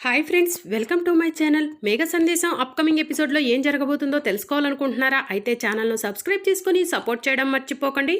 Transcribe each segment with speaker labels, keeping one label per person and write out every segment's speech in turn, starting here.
Speaker 1: Hi friends welcome to my channel. మేఘ సందేశం upcoming ఎపిసోడ్లో ఏం జరగబోతుందో తెలుసుకోవాలనుకుంటున్నారా? అయితే ఛానల్ను సబ్స్క్రైబ్ చేసుకుని సపోర్ట్ చేయడం మర్చిపోకండి.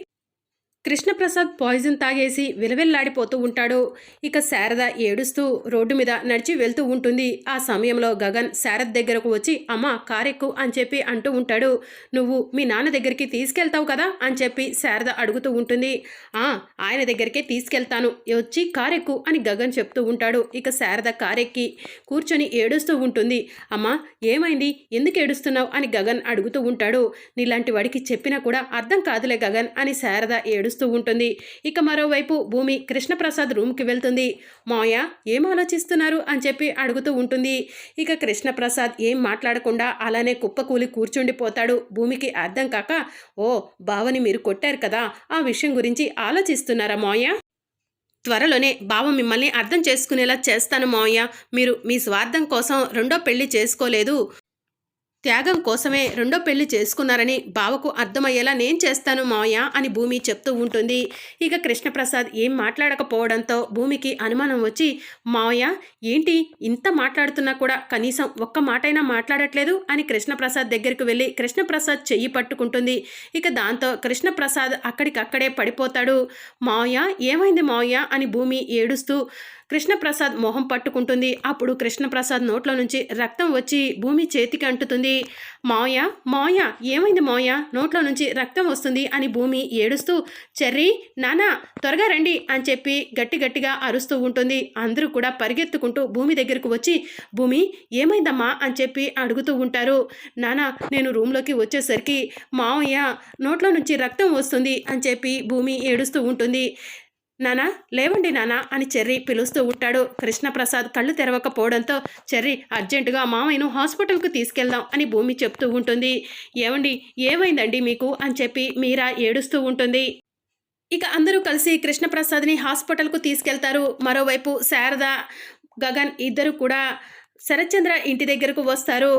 Speaker 1: కృష్ణప్రసాద్ పాయిజన్ తాగేసి విలవిల్లాడిపోతూ ఉంటాడు. ఇక శారద ఏడుస్తూ రోడ్డు మీద నడిచి వెళ్తూ ఉంటుంది. ఆ సమయంలో గగన్ శారద్ దగ్గరకు వచ్చి అమ్మ కారెక్కు అని చెప్పి అంటూ ఉంటాడు. నువ్వు మీ నాన్న దగ్గరికి తీసుకెళ్తావు కదా అని చెప్పి శారద అడుగుతూ ఉంటుంది. ఆ ఆయన దగ్గరికే తీసుకెళ్తాను. వచ్చి కారెక్కు అని గగన్ చెప్తూ ఉంటాడు. ఇక శారద కారెక్కి కూర్చొని ఏడుస్తూ ఉంటుంది. అమ్మ ఏమైంది? ఎందుకు ఏడుస్తున్నావు? అని గగన్ అడుగుతూ ఉంటాడు. నీలాంటి వాడికి చెప్పినా కూడా అర్థం కాదులే గగన్ అని శారద ఏడు ఏడుస్తూ ఉంటుంది. ఇక మరోవైపు భూమి కృష్ణప్రసాద్ రూమ్కి వెళ్తుంది. మాయ ఏం ఆలోచిస్తున్నారు? అని చెప్పి అడుగుతూ ఉంటుంది. ఇక కృష్ణప్రసాద్ ఏం మాట్లాడకుండా అలానే కుప్పకూలి కూర్చుండిపోతాడు. భూమికి అర్థం కాక ఓ బావని మీరు కొట్టారు కదా ఆ విషయం గురించి ఆలోచిస్తున్నారా మాయ? త్వరలోనే బావ మిమ్మల్ని అర్థం చేసుకునేలా చేస్తాను మావయ్య మీరు మీ స్వార్థం కోసం రెండో పెళ్ళి చేసుకోలేదు. త్యాగం కోసమే రెండో పెళ్ళి చేసుకున్నారని బావకు అర్థమయ్యేలా నేను చేస్తాను మావయ్య అని భూమి చెప్తూ ఉంటుంది. ఇక కృష్ణప్రసాద్ ఏం మాట్లాడకపోవడంతో భూమికి అనుమానం వచ్చి మావయ్య ఏంటి ఇంత మాట్లాడుతున్నా కూడా కనీసం ఒక్క మాటైనా మాట్లాడట్లేదు? అని కృష్ణప్రసాద్ దగ్గరికి వెళ్ళి కృష్ణప్రసాద్ చెయ్యి పట్టుకుంటుంది. ఇక దాంతో కృష్ణప్రసాద్ అక్కడికక్కడే పడిపోతాడు. మావయ్య ఏమైంది మావయ్య? అని భూమి ఏడుస్తూ కృష్ణప్రసాద్ మొహం పట్టుకుంటుంది. అప్పుడు కృష్ణప్రసాద్ నోట్లో నుంచి రక్తం వచ్చి భూమి చేతికి అంటుతుంది. మాయ మాయ ఏమైంది మాయ నోట్లో నుంచి రక్తం వస్తుంది అని భూమి ఏడుస్తూ చెర్రీ నానా త్వరగా రండి అని చెప్పి గట్టి గట్టిగా అరుస్తూ ఉంటుంది. అందరూ కూడా పరిగెత్తుకుంటూ భూమి దగ్గరకు వచ్చి భూమి ఏమైందమ్మా అని చెప్పి అడుగుతూ ఉంటారు. నానా నేను రూమ్లోకి వచ్చేసరికి మావయ్య నోట్లో నుంచి రక్తం వస్తుంది అని చెప్పి భూమి ఏడుస్తూ ఉంటుంది. నానా లేవండి నానా అని చెర్రి పిలుస్తూ ఉంటాడు. కృష్ణప్రసాద్ కళ్ళు తెరవకపోవడంతో చెర్రి అర్జెంటుగా మామయ్యను హాస్పిటల్కు తీసుకెళ్దాం అని భూమి చెప్తూ ఉంటుంది. ఏమండి ఏమైందండి మీకు? అని చెప్పి మీరా ఏడుస్తూ ఉంటుంది. ఇక అందరూ కలిసి కృష్ణప్రసాద్ని హాస్పిటల్కు తీసుకెళ్తారు. మరోవైపు శారద గగన్ ఇద్దరు కూడా శరత్చంద్ర ఇంటి దగ్గరకు వస్తారు.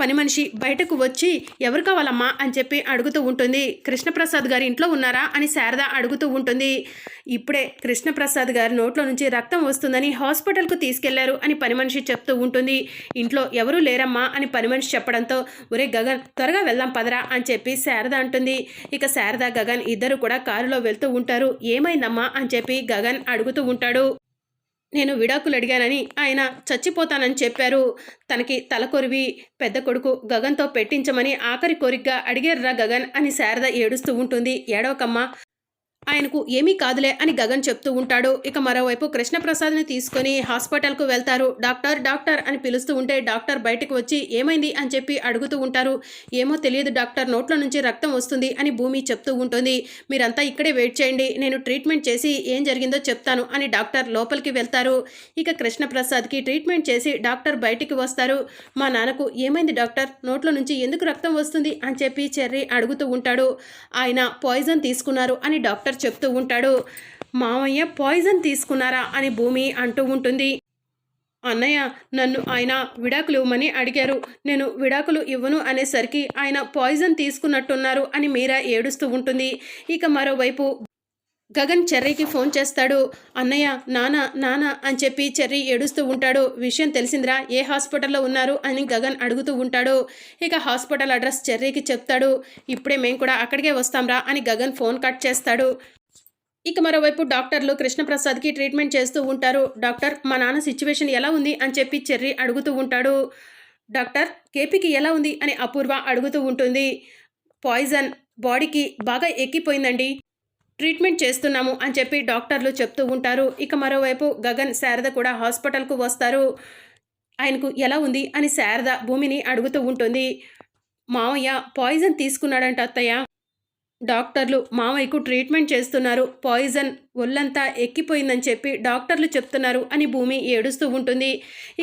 Speaker 1: పని మనిషి బయటకు వచ్చి ఎవరు కావాలమ్మా అని చెప్పి అడుగుతూ ఉంటుంది. కృష్ణప్రసాద్ గారి ఇంట్లో ఉన్నారా అని శారద అడుగుతూ ఉంటుంది. ఇప్పుడే కృష్ణప్రసాద్ గారి నోట్లో నుంచి రక్తం వస్తుందని హాస్పిటల్కు తీసుకెళ్ళారు అని పని మనిషి చెప్తూ ఉంటుంది. ఇంట్లో ఎవరూ లేరమ్మా అని పని మనిషి చెప్పడంతో ఒరే గగన్ త్వరగా వెళ్దాం పదరా అని చెప్పి శారద అంటుంది. ఇక శారద గగన్ ఇద్దరు కూడా కారులో వెళ్తూ ఉంటారు. ఏమైందమ్మా అని చెప్పి గగన్ అడుగుతూ ఉంటాడు. నేను విడాకులు అడిగానని ఆయన చచ్చిపోతానని చెప్పారు. తనకి తలకొరివి పెద్ద కొడుకు గగన్తో పెట్టించమని ఆఖరి కోరికగా అడిగారురా గగన్ అని శారద ఏడుస్తూ ఉంటుంది. ఏడవకమ్మ ఆయనకు ఏమీ కాదులే అని గగన్ చెప్తూ ఉంటాడు. ఇక మరోవైపు కృష్ణప్రసాద్ని తీసుకొని హాస్పిటల్కు వెళ్తారు. డాక్టర్ డాక్టర్ అని పిలుస్తూ ఉంటే డాక్టర్ బయటకు వచ్చి ఏమైంది? అని చెప్పి అడుగుతూ ఉంటారు. ఏమో తెలియదు డాక్టర్ నోట్ల నుంచి రక్తం వస్తుంది అని భూమి చెప్తూ ఉంటుంది. మీరంతా ఇక్కడే వెయిట్ చేయండి. నేను ట్రీట్మెంట్ చేసి ఏం జరిగిందో చెప్తాను అని డాక్టర్ లోపలికి వెళ్తారు. ఇక కృష్ణప్రసాద్కి ట్రీట్మెంట్ చేసి డాక్టర్ బయటికి వస్తారు. మా నాన్నకు ఏమైంది డాక్టర్? నోట్ల నుంచి ఎందుకు రక్తం వస్తుంది? అని చెప్పి చెర్రీ అడుగుతూ ఉంటాడు. ఆయన పాయిజన్ తీసుకున్నారు అని డాక్టర్ చెప్తూ ఉంటాడు మామయ్య పాయిజన్ తీసుకున్నారా? అని భూమి అంటూ ఉంటుంది. అన్నయ్య నన్ను ఆయన విడాకులు ఇవ్వమని అడిగారు. నేను విడాకులు ఇవ్వను అనేసరికి ఆయన పాయిజన్ తీసుకున్నట్టున్నారు అని మీరా ఏడుస్తూ ఉంటుంది. ఇక మరోవైపు గగన్ చెర్రీకి ఫోన్ చేస్తాడు అన్నయ్య నాన్న నాన్న అని చెప్పి చెర్రీ ఏడుస్తూ ఉంటాడు. విషయం తెలిసిందిరా ఏ హాస్పిటల్లో ఉన్నారు అని గగన్ అడుగుతూ ఉంటాడు. ఇక హాస్పిటల్ అడ్రస్ చెర్రీకి చెప్తాడు. ఇప్పుడే మేము కూడా అక్కడికే వస్తాంరా అని గగన్ ఫోన్ కట్ చేస్తాడు. ఇక మరోవైపు డాక్టర్లు కృష్ణప్రసాద్కి ట్రీట్మెంట్ చేస్తూ ఉంటారు. డాక్టర్ మా నాన్న సిచ్యువేషన్ ఎలా ఉంది? అని చెప్పి చెర్రీ అడుగుతూ ఉంటాడు. డాక్టర్ కేపీకి ఎలా ఉంది? అని అపూర్వ అడుగుతూ ఉంటుంది. పాయిజన్ బాడీకి బాగా ఎక్కిపోయిందండి. ట్రీట్మెంట్ చేస్తున్నాము అని చెప్పి డాక్టర్లు చెప్తూ ఉంటారు. ఇక మరోవైపు గగన్ శారద కూడా హాస్పిటల్కు వస్తారు. ఆయనకు ఎలా ఉంది అని శారద భూమిని అడుగుతూ ఉంటుంది. మావయ్య పాయిజన్ తీసుకున్నాడంట అత్తయ్య. డాక్టర్లు మావయ్యకు ట్రీట్మెంట్ చేస్తున్నారు. పాయిజన్ ఒళ్ళంతా ఎక్కిపోయిందని చెప్పి డాక్టర్లు చెప్తున్నారు అని భూమి ఏడుస్తూ ఉంటుంది.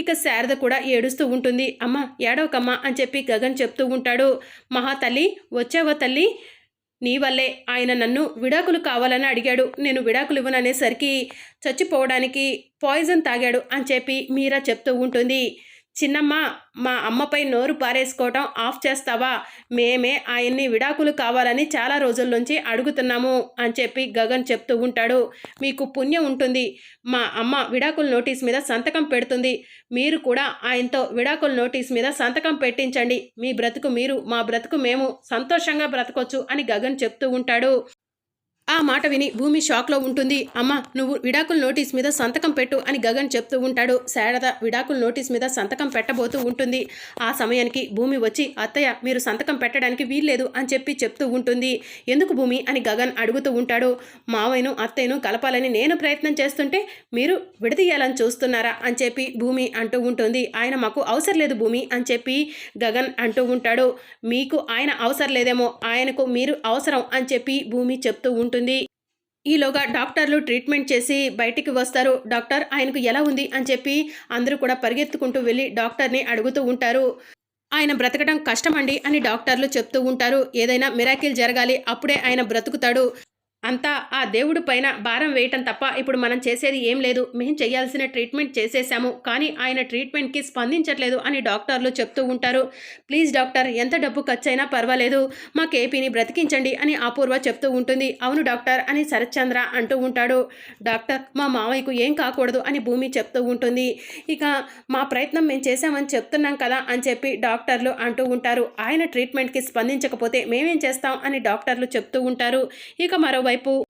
Speaker 1: ఇక శారద కూడా ఏడుస్తూ ఉంటుంది. అమ్మ ఏడవకమ్మ అని చెప్పి గగన్ చెప్తూ ఉంటాడు. మహా తల్లి వచ్చావా తల్లి? నీ వల్లే ఆయన నన్ను విడాకులు కావాలని అడిగాడు. నేను విడాకులు ఇవ్వననేసరికి చచ్చిపోవడానికి పాయిజన్ తాగాడు అని చెప్పి మీరా చెప్తూ ఉంటుంది. చిన్నమ్మ మా అమ్మపై నోరు పారేసుకోవటం ఆఫ్ చేస్తావా? మేమే ఆయన్ని విడాకులు కావాలని చాలా రోజుల నుంచి అడుగుతున్నాము అని చెప్పి గగన్ చెప్తూ ఉంటాడు. మీకు పుణ్యం ఉంటుంది. మా అమ్మ విడాకుల నోటీస్ మీద సంతకం పెడుతుంది. మీరు కూడా ఆయనతో విడాకుల నోటీస్ మీద సంతకం పెట్టించండి. మీ బ్రతుకు మీరు మా బ్రతుకు మేము సంతోషంగా బ్రతకొచ్చు అని గగన్ చెప్తూ ఉంటాడు. ఆ మాట విని భూమి షాక్లో ఉంటుంది. అమ్మ నువ్వు విడాకుల నోటీస్ మీద సంతకం పెట్టు అని గగన్ చెప్తూ ఉంటాడు. శారద విడాకుల నోటీస్ మీద సంతకం పెట్టబోతూ ఉంటుంది. ఆ సమయానికి భూమి వచ్చి అత్తయ్య మీరు సంతకం పెట్టడానికి వీల్లేదు అని చెప్పి చెప్తూ ఉంటుంది. ఎందుకు భూమి? అని గగన్ అడుగుతూ ఉంటాడు. మావయ్యను అత్తయ్యను కలపాలని నేను ప్రయత్నం చేస్తుంటే మీరు విడదీయాలని చూస్తున్నారా? అని చెప్పి భూమి అంటూ ఉంటుంది. ఆయన మాకు అవసరం లేదు భూమి అని చెప్పి గగన్ అంటూ ఉంటాడు. మీకు ఆయన అవసరం లేదేమో ఆయనకు మీరు అవసరం అని చెప్పి భూమి చెప్తూ ఉంటుంది. ఈలోగా డాక్టర్లు ట్రీట్మెంట్ చేసి బయటికి వస్తారు. డాక్టర్ ఆయనకు ఎలా ఉంది? అని చెప్పి అందరూ కూడా పరిగెత్తుకుంటూ వెళ్ళి డాక్టర్ని అడుగుతూ ఉంటారు. ఆయన బ్రతకడం కష్టమండి అని డాక్టర్లు చెప్తూ ఉంటారు. ఏదైనా మిరాకిల్ జరగాలి అప్పుడే ఆయన బ్రతుకుతాడు. అంతా ఆ దేవుడి పైన భారం వేయటం తప్ప ఇప్పుడు మనం చేసేది ఏం లేదు. మేము చేయాల్సిన ట్రీట్మెంట్ చేసేసాము కానీ ఆయన ట్రీట్మెంట్కి స్పందించట్లేదు అని డాక్టర్లు చెప్తూ ఉంటారు. ప్లీజ్ డాక్టర్ ఎంత డబ్బు ఖర్చైనా పర్వాలేదు. మా కేపీని బ్రతికించండి అని అపూర్వ చెప్తూ ఉంటుంది. అవును డాక్టర్ అని శరత్చంద్ర అంటూ ఉంటాడు. డాక్టర్ మా మావయ్యకు ఏం కాకూడదు అని భూమి చెప్తూ ఉంటుంది. ఇక మా ప్రయత్నం మేము చేసామని చెప్తున్నాం కదా అని చెప్పి డాక్టర్లు అంటూ ఉంటారు. ఆయన ట్రీట్మెంట్కి స్పందించకపోతే మేమేం చేస్తాం అని డాక్టర్లు చెప్తూ ఉంటారు. ఇక మరోవైపు typo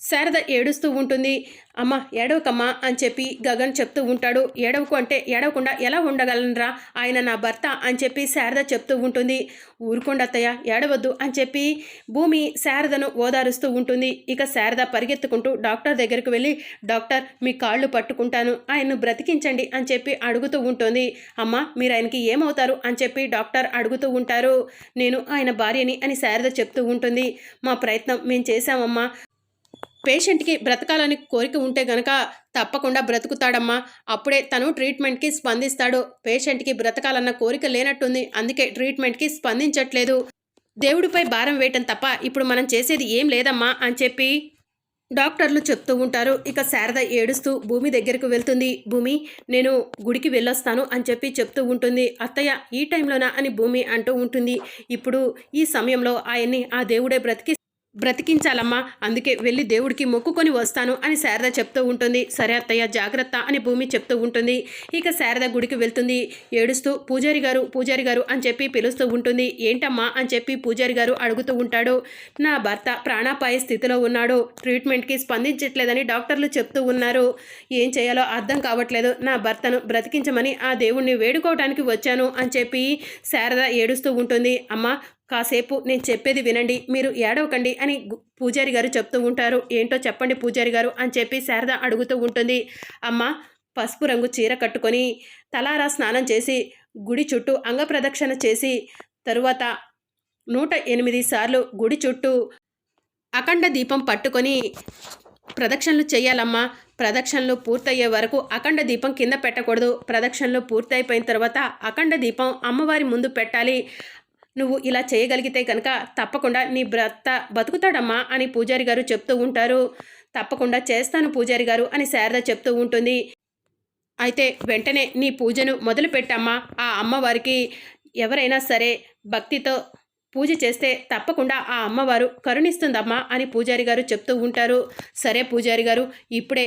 Speaker 1: శారద ఏడుస్తూ ఉంటుంది. అమ్మ ఏడవకమ్మా అని చెప్పి గగన్ చెప్తూ ఉంటాడు. ఏడవకు అంటే ఏడవకుండా ఎలా ఉండగలనరా? ఆయన నా భర్త అని చెప్పి శారద చెప్తూ ఉంటుంది. ఊరుకోండి ఏడవద్దు అని చెప్పి భూమి శారదను ఓదారుస్తూ ఉంటుంది. ఇక శారద పరిగెత్తుకుంటూ డాక్టర్ దగ్గరికి వెళ్ళి డాక్టర్ మీ కాళ్ళు పట్టుకుంటాను. ఆయన్ను బ్రతికించండి అని చెప్పి అడుగుతూ ఉంటుంది. అమ్మ మీరు ఆయనకి ఏమవుతారు? అని చెప్పి డాక్టర్ అడుగుతూ ఉంటారు. నేను ఆయన భార్యని అని శారద చెప్తూ ఉంటుంది. మా ప్రయత్నం మేము చేశామమ్మా. పేషెంట్కి బ్రతకాలని కోరిక ఉంటే గనక తప్పకుండా బ్రతుకుతాడమ్మా. అప్పుడే తను ట్రీట్మెంట్కి స్పందిస్తాడు. పేషెంట్కి బ్రతకాలన్న కోరిక లేనట్టుంది. అందుకే ట్రీట్మెంట్కి స్పందించట్లేదు. దేవుడిపై భారం వేయటం తప్ప ఇప్పుడు మనం చేసేది ఏం లేదమ్మా అని చెప్పి డాక్టర్లు చెప్తూ ఉంటారు. ఇక శారద ఏడుస్తూ భూమి దగ్గరకు వెళ్తుంది. భూమి నేను గుడికి వెళ్ళొస్తాను అని చెప్పి చెప్తూ ఉంటుంది. అత్తయ్య ఈ టైంలోనా అని భూమి అంటూ ఉంటుంది. ఇప్పుడు ఈ సమయంలో ఆయన్ని ఆ దేవుడే బ్రతికి బ్రతికించాలమ్మా అందుకే వెళ్ళి దేవుడికి మొక్కుకొని వస్తాను అని శారద చెప్తూ ఉంటుంది. సరే అత్తయ్య జాగ్రత్త అని భూమి చెప్తూ ఉంటుంది. ఇక శారద గుడికి వెళ్తుంది. ఏడుస్తూ పూజారి గారు పూజారి గారు అని చెప్పి పిలుస్తూ ఉంటుంది. ఏంటమ్మా అని చెప్పి పూజారి గారు అడుగుతూ ఉంటాడు. నా భర్త ప్రాణాపాయ స్థితిలో ఉన్నాడు. ట్రీట్మెంట్కి స్పందించట్లేదని డాక్టర్లు చెప్తూ ఉన్నారు. ఏం చేయాలో అర్థం కావట్లేదు. నా భర్తను బ్రతికించమని ఆ దేవుణ్ణి వేడుకోవడానికి వచ్చాను అని చెప్పి శారద ఏడుస్తూ ఉంటుంది. అమ్మ కాసేపు నేను చెప్పేది వినండి మీరు ఏడవకండి అని పూజారి గారు చెప్తూ ఉంటారు. ఏంటో చెప్పండి పూజారి గారు అని చెప్పి శారద అడుగుతూ ఉంటుంది. అమ్మ పసుపు రంగు చీర కట్టుకొని తలారా స్నానం చేసి గుడి చుట్టూ అంగప్రదక్షిణ చేసి తరువాత నూట ఎనిమిది సార్లు గుడి చుట్టూ అఖండ దీపం పట్టుకొని ప్రదక్షిణలు చేయాలమ్మా. ప్రదక్షిణలు పూర్తయ్యే వరకు అఖండ దీపం కింద పెట్టకూడదు. ప్రదక్షిణలు పూర్తయిపోయిన తర్వాత అఖండ దీపం అమ్మవారి ముందు పెట్టాలి. నువ్వు ఇలా చేయగలిగితే కనుక తప్పకుండా నీ భర్త బతుకుతాడమ్మా అని పూజారి గారు చెప్తూ ఉంటారు. తప్పకుండా చేస్తాను పూజారి గారు అని శారద చెప్తూ ఉంటుంది. అయితే వెంటనే నీ పూజను మొదలు పెట్టమ్మా. ఆ అమ్మవారికి ఎవరైనా సరే భక్తితో పూజ చేస్తే తప్పకుండా ఆ అమ్మవారు కరుణిస్తుందమ్మా అని పూజారి గారు చెప్తూ ఉంటారు. సరే పూజారి గారు ఇప్పుడే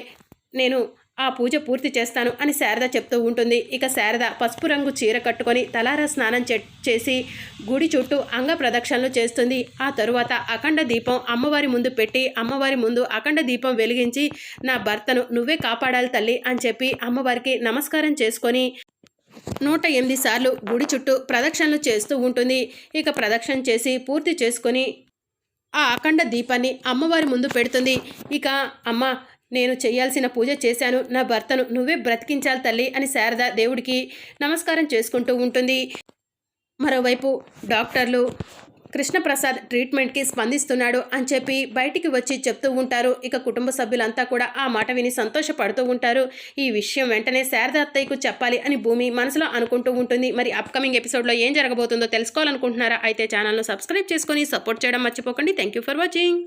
Speaker 1: నేను ఆ పూజ పూర్తి చేస్తాను అని శారద చెప్తూ ఉంటుంది. ఇక శారద పసుపు రంగు చీర కట్టుకొని తలారా స్నానం చే- చేసి గుడి చుట్టూ అంగ ప్రదక్షిణలు చేస్తుంది. ఆ తరువాత అఖండ దీపం అమ్మవారి ముందు పెట్టి అమ్మవారి ముందు అఖండ దీపం వెలిగించి నా భర్తను నువ్వే కాపాడాలి తల్లి అని చెప్పి అమ్మవారికి నమస్కారం చేసుకొని నూట ఎనిమిది సార్లు గుడి చుట్టూ ప్రదక్షిణలు చేస్తూ ఉంటుంది. ఇక ప్రదక్షిణ చేసి పూర్తి చేసుకొని ఆ అఖండ దీపాన్ని అమ్మవారి ముందు పెడుతుంది. ఇక అమ్మ నేను చేయాల్సిన పూజ చేశాను నా భర్తను నువ్వే బ్రతికించాలి తల్లి అని శారద దేవుడికి నమస్కారం చేసుకుంటూ ఉంటుంది. మరోవైపు డాక్టర్లు కృష్ణప్రసాద్ ట్రీట్మెంట్కి స్పందిస్తున్నాడు అని చెప్పి బయటికి వచ్చి చెప్తూ ఉంటారు. ఇక కుటుంబ సభ్యులంతా కూడా ఆ మాట విని సంతోషపడుతూ ఉంటారు. ఈ విషయం వెంటనే శారద అత్తయ్యకు చెప్పాలి అని భూమి మనసులో అనుకుంటూ ఉంటుంది. మరి అప్కమింగ్ ఎపిసోడ్లో ఏం జరగబోతుందో తెలుసుకోవాలనుకుంటున్నారా? అయితే ఛానల్ను సబ్స్క్రైబ్ చేసుకొని సపోర్ట్ చేయడం మర్చిపోకండి. Thank you for watching